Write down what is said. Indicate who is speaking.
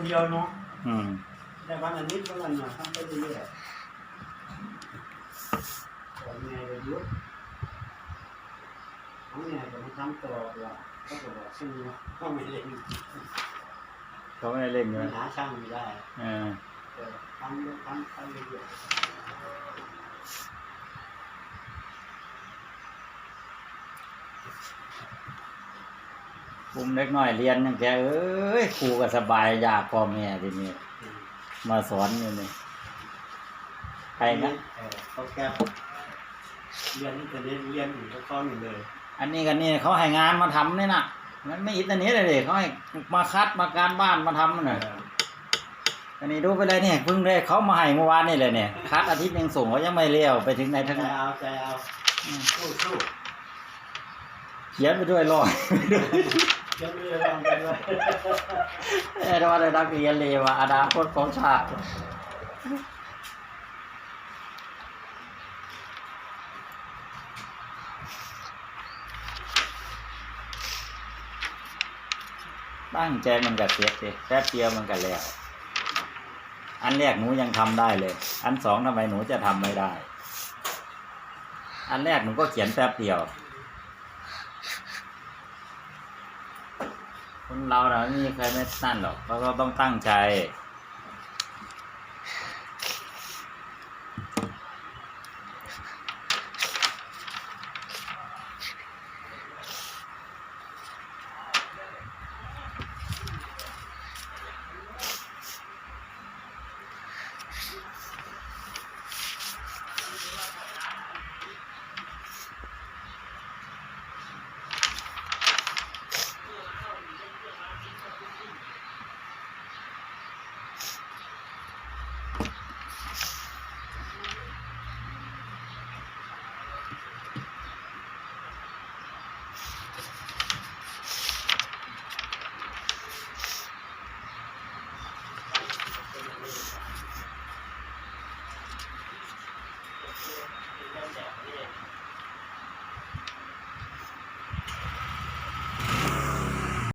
Speaker 1: คนเดียวเนาะ
Speaker 2: อืม
Speaker 1: แต่วันอาทิตย์ก็วันหน่อยทำไปเรื่อยๆวันไงก็หยุดเอาไงก็มาทำต่อว่าก็บอกซึ่งก็ไม่เล่น
Speaker 2: เขาไม่ได้เล่นอยู่
Speaker 1: มัน
Speaker 2: นะ
Speaker 1: หาช่างไม่ได้
Speaker 2: เออ
Speaker 1: แต่ทำทำทำเรื่อย
Speaker 2: ปุ้มเล็กน้อยเรียนยังแกเอ้ยครูก็สบายอยากพ่อแม่ทีนี้
Speaker 1: ๆ
Speaker 2: มาสอนอยู่นี่ใครนะ
Speaker 1: เออเขาแก้เรียนนี่จะเรียนเรียนอยู่ก็ข้อหนึ่งเลย
Speaker 2: อันนี้กันนี่เขาให้งานมาทำนี่น่ะ มันไม่อิตานี้เลยดิเขาให้มาคัดมาการบ้านมาทำมันน่ะอันนี้ดูไปเลยเนี่ยเพิ่งได้เขามาให้เมื่อวานนี่เลยเนี่ยคัดอาทิตย์หนึงส่งเขายังไม่เลี้ยวไปถึงไหน
Speaker 1: ใจ
Speaker 2: ทั้ง
Speaker 1: เอาใจเอาสู้สู้
Speaker 2: เขียนไปด้วยรอย
Speaker 1: เขียนไม่ได้ลองไปเลย
Speaker 2: เอ้ยว่าได้นักเรียนเลวอะอนาคตของชาติตั้งใจมันก็เสียสิแป๊บเดียวมันก็แล้ว อันแรกหนูยังทำได้เลย อันสองทำไมหนูจะทำไม่ได้ อันแรกหนูก็เขียนแป๊บเดียว คนเราเราไม่มีใครไม่นั่นหรอกเราก็ต้องตั้งใจ